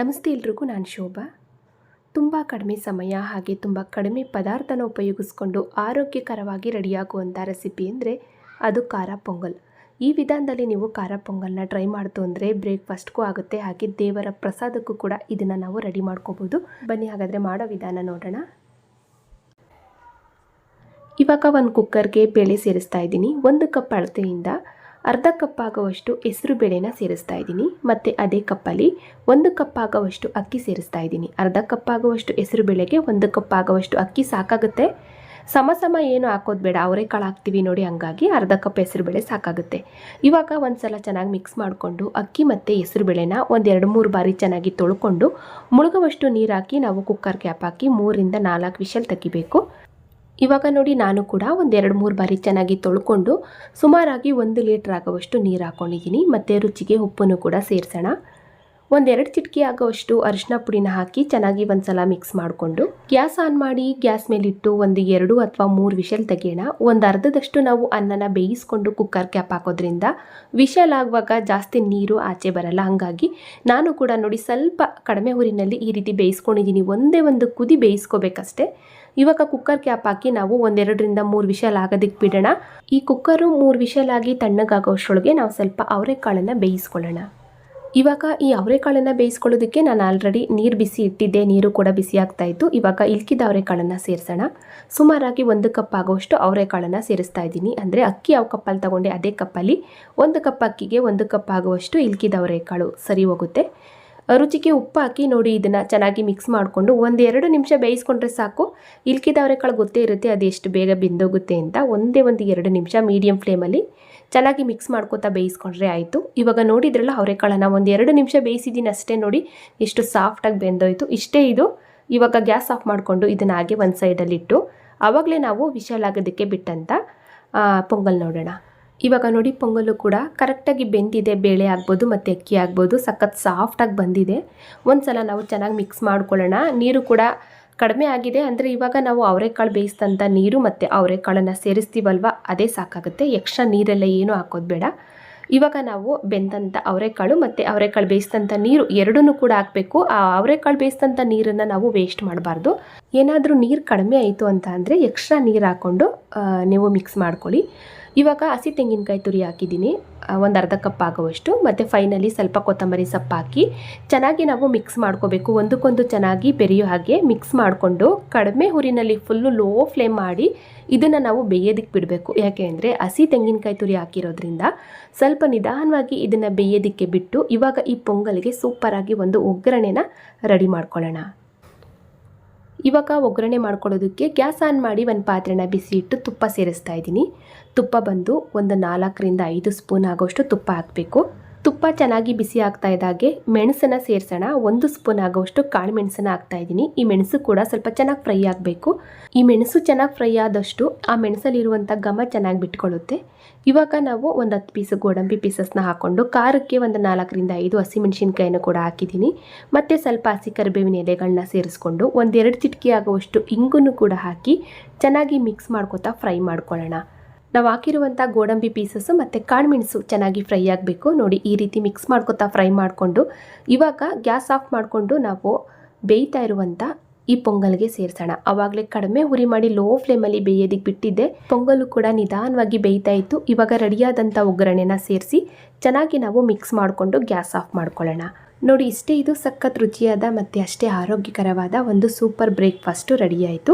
ನಮಸ್ತೆ ಎಲ್ರಿಗೂ, ನಾನು ಶೋಭಾ. ತುಂಬ ಕಡಿಮೆ ಸಮಯ ಹಾಗೆ ತುಂಬ ಕಡಿಮೆ ಪದಾರ್ಥನ ಉಪಯೋಗಿಸ್ಕೊಂಡು ಆರೋಗ್ಯಕರವಾಗಿ ರೆಡಿಯಾಗುವಂಥ ರೆಸಿಪಿ ಅಂದರೆ ಅದು ಖಾರ ಪೊಂಗಲ್. ಈ ವಿಧಾನದಲ್ಲಿ ನೀವು ಖಾರ ಪೊಂಗಲ್ನ ಟ್ರೈ ಮಾಡ್ತು ಅಂದರೆ ಬ್ರೇಕ್ಫಾಸ್ಟ್ಗೂ ಆಗುತ್ತೆ, ಹಾಗೆ ದೇವರ ಪ್ರಸಾದಕ್ಕೂ ಕೂಡ ಇದನ್ನು ನಾವು ರೆಡಿ ಮಾಡ್ಕೋಬೋದು. ಬನ್ನಿ, ಹಾಗಾದರೆ ಮಾಡೋ ವಿಧಾನ ನೋಡೋಣ. ಇವಾಗ ಒಂದು ಕುಕ್ಕರ್ಗೆ ಬೇಳೆ ಸೇರಿಸ್ತಾ ಇದ್ದೀನಿ. ಒಂದು ಕಪ್ ಅಳತೆಯಿಂದ ಅರ್ಧ ಕಪ್ ಆಗುವಷ್ಟು ಹೆಸರು ಬೇಳೆನ ಸೇರಿಸ್ತಾ ಇದ್ದೀನಿ, ಮತ್ತು ಅದೇ ಕಪ್ಪಲ್ಲಿ ಒಂದು ಕಪ್ ಆಗುವಷ್ಟು ಅಕ್ಕಿ ಸೇರಿಸ್ತಾ ಇದ್ದೀನಿ. ಅರ್ಧ ಕಪ್ ಆಗುವಷ್ಟು ಹೆಸರು ಬೇಳೆಗೆ ಒಂದು ಕಪ್ ಆಗುವಷ್ಟು ಅಕ್ಕಿ ಸಾಕಾಗುತ್ತೆ. ಸಮ ಸಮ ಏನು ಹಾಕೋದು ಬೇಡ ಅವರೆಕಾಳು ಹಾಕ್ತೀವಿ ನೋಡಿ, ಹಂಗಾಗಿ ಅರ್ಧ ಕಪ್ ಹೆಸರು ಬೇಳೆ ಸಾಕಾಗುತ್ತೆ. ಇವಾಗ ಒಂದು ಸಲ ಚೆನ್ನಾಗಿ ಮಿಕ್ಸ್ ಮಾಡಿಕೊಂಡು ಅಕ್ಕಿ ಮತ್ತು ಹೆಸರು ಬೇಳೆನ ಒಂದು ಎರಡು ಮೂರು ಬಾರಿ ಚೆನ್ನಾಗಿ ತೊಳ್ಕೊಂಡು ಮುಳುಗುವಷ್ಟು ನೀರು ಹಾಕಿ, ನಾವು ಕುಕ್ಕರ್ ಕ್ಯಾಪ್ ಹಾಕಿ ಮೂರಿಂದ ನಾಲ್ಕು ವಿಷಲ್ ತೆಗಿಬೇಕು. ಇವಾಗ ನೋಡಿ ನಾನು ಕೂಡ ಒಂದೆರಡು ಮೂರು ಬಾರಿ ಚೆನ್ನಾಗಿ ತೊಳ್ಕೊಂಡು ಸುಮಾರಾಗಿ ಒಂದು ಲೀಟ್ರ್ ಆಗುವಷ್ಟು ನೀರು ಹಾಕ್ಕೊಂಡಿದ್ದೀನಿ ಮತ್ತು ರುಚಿಗೆ ಉಪ್ಪನ್ನು ಕೂಡ ಸೇರಿಸೋಣ. ಒಂದೆರಡು ಚಿಟಕಿ ಆಗೋವಷ್ಟು ಅರಿಶಿನ ಪುಡಿನ ಹಾಕಿ ಚೆನ್ನಾಗಿ ಒಂದ್ಸಲ ಮಿಕ್ಸ್ ಮಾಡಿಕೊಂಡು ಗ್ಯಾಸ್ ಆನ್ ಮಾಡಿ ಗ್ಯಾಸ್ ಮೇಲಿಟ್ಟು ಒಂದು ಎರಡು ಅಥವಾ ಮೂರು ವಿಷಲ್ ತೆಗೆಯೋಣ. ಒಂದು ಅರ್ಧದಷ್ಟು ನಾವು ಅನ್ನನ ಬೇಯಿಸ್ಕೊಂಡು ಕುಕ್ಕರ್ ಕ್ಯಾಪ್ ಹಾಕೋದ್ರಿಂದ ವಿಷಲ್ ಆಗುವಾಗ ಜಾಸ್ತಿ ನೀರು ಆಚೆ ಬರಲ್ಲ. ಹಾಗಾಗಿ ನಾನು ಕೂಡ ನೋಡಿ ಸ್ವಲ್ಪ ಕಡಿಮೆ ಊರಿನಲ್ಲಿ ಈ ರೀತಿ ಬೇಯಿಸ್ಕೊಂಡಿದ್ದೀನಿ. ಒಂದೇ ಒಂದು ಕುದಿ ಬೇಯಿಸ್ಕೋಬೇಕಷ್ಟೇ. ಇವಾಗ ಕುಕ್ಕರ್ ಕ್ಯಾಪ್ ಹಾಕಿ ನಾವು ಒಂದೆರಡರಿಂದ ಮೂರು ವಿಷಲ್ ಆಗೋದಕ್ಕೆ ಬಿಡೋಣ. ಈ ಕುಕ್ಕರು ಮೂರು ವಿಷಲ್ ಆಗಿ ತಣ್ಣಗಾಗೋಷ್ಟರೊಳಗೆ ನಾವು ಸ್ವಲ್ಪ ಅವರೆಕಾಳನ್ನು ಬೇಯಿಸ್ಕೊಳ್ಳೋಣ. ಇವಾಗ ಈ ಅವರೆಕಾಳನ್ನು ಬೇಯಿಸ್ಕೊಳ್ಳೋದಕ್ಕೆ ನಾನು ಆಲ್ರೆಡಿ ನೀರು ಬಿಸಿ ಇಟ್ಟಿದ್ದೆ, ನೀರು ಕೂಡ ಬಿಸಿ ಆಗ್ತಾ ಇತ್ತು. ಇವಾಗ ಇಲ್ಕಿದ ಅವರೆಕಾಳನ್ನು ಸೇರಿಸೋಣ. ಸುಮಾರಾಗಿ ಒಂದು ಕಪ್ ಆಗೋಷ್ಟು ಅವರೆಕಾಳನ್ನು ಸೇರಿಸ್ತಾ ಇದ್ದೀನಿ. ಅಂದರೆ ಅಕ್ಕಿ ಯಾವ ಕಪ್ಪಲ್ಲಿ ತಗೊಂಡೆ, ಅದೇ ಕಪ್ಪಲ್ಲಿ. ಒಂದು ಕಪ್ ಅಕ್ಕಿಗೆ ಒಂದು ಕಪ್ ಆಗುವಷ್ಟು ಇಲ್ಕಿದ ಅವರೆಕಾಳು ಸರಿ ಹೋಗುತ್ತೆ. ರುಚಿಗೆ ಉಪ್ಪು ಹಾಕಿ ನೋಡಿ ಇದನ್ನು ಚೆನ್ನಾಗಿ ಮಿಕ್ಸ್ ಮಾಡಿಕೊಂಡು ಒಂದು ಎರಡು ನಿಮಿಷ ಬೇಯಿಸ್ಕೊಂಡ್ರೆ ಸಾಕು. ಇಲ್ಕಿದವರೆಕಾಳು ಗೊತ್ತೇ ಇರುತ್ತೆ, ಅದು ಎಷ್ಟು ಬೇಗ ಬೆಂದೋಗುತ್ತೆ ಅಂತ. ಒಂದೇ ಒಂದು ಎರಡು ನಿಮಿಷ ಮೀಡಿಯಮ್ ಫ್ಲೇಮಲ್ಲಿ ಚೆನ್ನಾಗಿ ಮಿಕ್ಸ್ ಮಾಡ್ಕೋತಾ ಬೇಯಿಸ್ಕೊಂಡ್ರೆ ಆಯಿತು. ಇವಾಗ ನೋಡಿದ್ರಲ್ಲ ಅವರೆಕಾಳನ್ನ ಒಂದು ಎರಡು ನಿಮಿಷ ಬೇಯಿಸಿದ್ದೀನಿ ಅಷ್ಟೇ ನೋಡಿ ಎಷ್ಟು ಸಾಫ್ಟಾಗಿ ಬೆಂದೋಯ್ತು. ಇಷ್ಟೇ ಇದು. ಇವಾಗ ಗ್ಯಾಸ್ ಆಫ್ ಮಾಡಿಕೊಂಡು ಇದನ್ನು ಹಾಗೆ ಒಂದು ಸೈಡಲ್ಲಿಟ್ಟು ಆವಾಗಲೇ ನಾವು ವಿಶಾಲಾಗೋದಕ್ಕೆ ಬಿಟ್ಟಂತ ಪೊಂಗಲ್ ನೋಡೋಣ. ಇವಾಗ ನೋಡಿ ಪೊಂಗಲು ಕೂಡ ಕರೆಕ್ಟಾಗಿ ಬೆಂದಿದೆ, ಬೇಳೆ ಆಗ್ಬೋದು ಮತ್ತು ಅಕ್ಕಿ ಆಗ್ಬೋದು, ಸಖತ್ ಸಾಫ್ಟಾಗಿ ಬಂದಿದೆ. ಒಂದು ಸಲ ನಾವು ಚೆನ್ನಾಗಿ ಮಿಕ್ಸ್ ಮಾಡ್ಕೊಳ್ಳೋಣ. ನೀರು ಕೂಡ ಕಡಿಮೆ ಆಗಿದೆ, ಅಂದರೆ ಇವಾಗ ನಾವು ಅವರೆಕಾಳು ಬೇಯಿಸಿದಂಥ ನೀರು ಮತ್ತು ಅವರೆಕಾಳನ್ನು ಸೇರಿಸ್ತೀವಲ್ವ, ಅದೇ ಸಾಕಾಗುತ್ತೆ. ಎಕ್ಸ್ಟ್ರಾ ನೀರೆಲ್ಲ ಏನೂ ಹಾಕೋದು ಬೇಡ. ಇವಾಗ ನಾವು ಬೆಂದಂಥ ಅವರೆಕಾಳು ಮತ್ತು ಅವರೆಕಾಳು ಬೇಯಿಸಿದಂಥ ನೀರು ಎರಡೂ ಕೂಡ ಹಾಕಬೇಕು. ಆ ಅವರೆಕಾಳು ಬೇಯಿಸಿದಂಥ ನೀರನ್ನು ನಾವು ವೇಸ್ಟ್ ಮಾಡಬಾರ್ದು. ಏನಾದರೂ ನೀರು ಕಡಿಮೆ ಆಯಿತು ಅಂತ ಅಂದರೆ ಎಕ್ಸ್ಟ್ರಾ ನೀರು ಹಾಕ್ಕೊಂಡು ನೀವು ಮಿಕ್ಸ್ ಮಾಡ್ಕೊಳ್ಳಿ. ಇವಾಗ ಹಸಿ ತೆಂಗಿನಕಾಯಿ ತುರಿ ಹಾಕಿದ್ದೀನಿ. ಒಂದು ಅರ್ಧ ಕಪ್ ಆಗುವಷ್ಟು. ಮತ್ತು ಫೈನಲಿ ಸ್ವಲ್ಪ ಕೊತ್ತಂಬರಿ ಸೊಪ್ಪು ಹಾಕಿ ಚೆನ್ನಾಗಿ ನಾವು ಮಿಕ್ಸ್ ಮಾಡ್ಕೋಬೇಕು. ಒಂದಕ್ಕೊಂದು ಚೆನ್ನಾಗಿ ಬೆರೆಯೋ ಹಾಗೆ ಮಿಕ್ಸ್ ಮಾಡಿಕೊಂಡು ಕಡಿಮೆ ಹುರಿನಲ್ಲಿ ಫುಲ್ಲು ಲೋ ಫ್ಲೇಮ್ ಮಾಡಿ ಇದನ್ನು ನಾವು ಬೇಯೋದಕ್ಕೆ ಬಿಡಬೇಕು. ಯಾಕೆ ಅಂದರೆ ಹಸಿ ತೆಂಗಿನಕಾಯಿ ತುರಿ ಹಾಕಿರೋದ್ರಿಂದ ಸ್ವಲ್ಪ ನಿಧಾನವಾಗಿ ಇದನ್ನು ಬೇಯೋದಕ್ಕೆ ಬಿಟ್ಟು ಇವಾಗ ಈ ಪೊಂಗಲ್ಗೆ ಸೂಪರಾಗಿ ಒಂದು ಒಗ್ಗರಣೆನ ರೆಡಿ ಮಾಡ್ಕೊಳ್ಳೋಣ. ಇವಾಗ ಒಗ್ಗರಣೆ ಮಾಡ್ಕೊಳ್ಳೋದಕ್ಕೆ ಗ್ಯಾಸ್ ಆನ್ ಮಾಡಿ ಒಂದು ಪಾತ್ರೆನ ಬಿಸಿ ಇಟ್ಟು ತುಪ್ಪ ಸೇರಿಸ್ತಾ ಇದ್ದೀನಿ. ತುಪ್ಪ ಬಂದು ಒಂದು ನಾಲ್ಕರಿಂದ ಐದು ಸ್ಪೂನ್ ಆಗೋಷ್ಟು ತುಪ್ಪ ಹಾಕಬೇಕು. ತುಪ್ಪ ಚೆನ್ನಾಗಿ ಬಿಸಿ ಆಗ್ತಾ ಇದ್ದಾಗೆ ಮೆಣಸನ್ನು ಸೇರಿಸೋಣ. ಒಂದು ಸ್ಪೂನ್ ಆಗೋಷ್ಟು ಕಾಳು ಮೆಣಸನ್ನು ಹಾಕ್ತಾ ಇದ್ದೀನಿ. ಈ ಮೆಣಸು ಕೂಡ ಸ್ವಲ್ಪ ಚೆನ್ನಾಗಿ ಫ್ರೈ ಆಗಬೇಕು. ಈ ಮೆಣಸು ಚೆನ್ನಾಗಿ ಫ್ರೈ ಆದಷ್ಟು ಆ ಮೆಣಸಲ್ಲಿರುವಂಥ ಘಮ ಚೆನ್ನಾಗಿ ಬಿಟ್ಕೊಳ್ಳುತ್ತೆ. ಇವಾಗ ನಾವು ಒಂದು ಹತ್ತು ಪೀಸ್ ಗೋಡಂಬಿ ಪೀಸಸ್ನ ಹಾಕ್ಕೊಂಡು ಖಾರಕ್ಕೆ ಒಂದು ನಾಲ್ಕರಿಂದ ಐದು ಹಸಿಮೆಣಸಿನ್ಕಾಯಿನೂ ಕೂಡ ಹಾಕಿದ್ದೀನಿ. ಮತ್ತು ಸ್ವಲ್ಪ ಹಸಿ ಕರಿಬೇವಿನ ಎಲೆಗಳನ್ನ ಸೇರಿಸ್ಕೊಂಡು ಒಂದೆರಡು ಚಿಟಕಿ ಆಗುವಷ್ಟು ಇಂಗನ್ನು ಕೂಡ ಹಾಕಿ ಚೆನ್ನಾಗಿ ಮಿಕ್ಸ್ ಮಾಡ್ಕೊತಾ ಫ್ರೈ ಮಾಡ್ಕೊಳ್ಳೋಣ. ನಾವು ಹಾಕಿರುವಂಥ ಗೋಡಂಬಿ ಪೀಸಸ್ಸು ಮತ್ತು ಕಾಳುಮೆಣಸು ಚೆನ್ನಾಗಿ ಫ್ರೈ ಆಗಬೇಕು. ನೋಡಿ ಈ ರೀತಿ ಮಿಕ್ಸ್ ಮಾಡ್ಕೊತಾ ಫ್ರೈ ಮಾಡಿಕೊಂಡು, ಇವಾಗ ಗ್ಯಾಸ್ ಆಫ್ ಮಾಡಿಕೊಂಡು ನಾವು ಬೇಯ್ತಾ ಇರುವಂಥ ಈ ಪೊಂಗಲ್ಗೆ ಸೇರಿಸೋಣ. ಆವಾಗಲೇ ಕಡಿಮೆ ಉರಿ ಮಾಡಿ ಲೋ ಫ್ಲೇಮಲ್ಲಿ ಬೇಯೋದಕ್ಕೆ ಬಿಟ್ಟಿದ್ದೆ. ಪೊಂಗಲು ಕೂಡ ನಿಧಾನವಾಗಿ ಬೇಯ್ತಾ ಇತ್ತು. ಇವಾಗ ರೆಡಿಯಾದಂಥ ಒಗ್ಗರಣೆನ ಸೇರಿಸಿ ಚೆನ್ನಾಗಿ ನಾವು ಮಿಕ್ಸ್ ಮಾಡಿಕೊಂಡು ಗ್ಯಾಸ್ ಆಫ್ ಮಾಡ್ಕೊಳ್ಳೋಣ. ನೋಡಿ, ಇಷ್ಟೇ ಇದು ಸಖತ್ ರುಚಿಯಾದ ಮತ್ತು ಅಷ್ಟೇ ಆರೋಗ್ಯಕರವಾದ ಒಂದು ಸೂಪರ್ ಬ್ರೇಕ್ಫಾಸ್ಟು ರೆಡಿಯಾಯಿತು.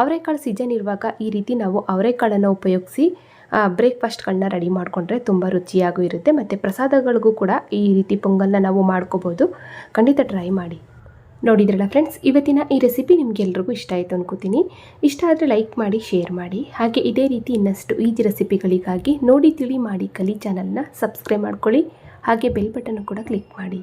ಅವರೆಕಾಳು ಸೀಸನ್ ಇರುವಾಗ ಈ ರೀತಿ ನಾವು ಅವರೆಕಾಳನ್ನು ಉಪಯೋಗಿಸಿ ಬ್ರೇಕ್ಫಾಸ್ಟ್ಗಳನ್ನ ರೆಡಿ ಮಾಡಿಕೊಂಡ್ರೆ ತುಂಬ ರುಚಿಯಾಗೂ ಇರುತ್ತೆ. ಮತ್ತು ಪ್ರಸಾದಗಳಿಗೂ ಕೂಡ ಈ ರೀತಿ ಪೊಂಗಲ್ನ ನಾವು ಮಾಡ್ಕೋಬೋದು. ಖಂಡಿತ ಟ್ರೈ ಮಾಡಿ. ನೋಡಿದ್ರಲ್ಲ ಫ್ರೆಂಡ್ಸ್, ಇವತ್ತಿನ ಈ ರೆಸಿಪಿ ನಿಮಗೆಲ್ರಿಗೂ ಇಷ್ಟ ಆಯಿತು ಅನ್ಕೋತೀನಿ. ಇಷ್ಟ ಆದರೆ ಲೈಕ್ ಮಾಡಿ, ಶೇರ್ ಮಾಡಿ. ಹಾಗೆ ಇದೇ ರೀತಿ ಇನ್ನಷ್ಟು ಈಜಿ ರೆಸಿಪಿಗಳಿಗಾಗಿ ನೋಡಿ, ತಿಳಿ ಮಾಡಿ ಕಲಿ ಚಾನಲ್ನ ಸಬ್ಸ್ಕ್ರೈಬ್ ಮಾಡ್ಕೊಳ್ಳಿ. ಹಾಗೆ ಬೆಲ್ ಬಟನ್ ಕೂಡ ಕ್ಲಿಕ್ ಮಾಡಿ.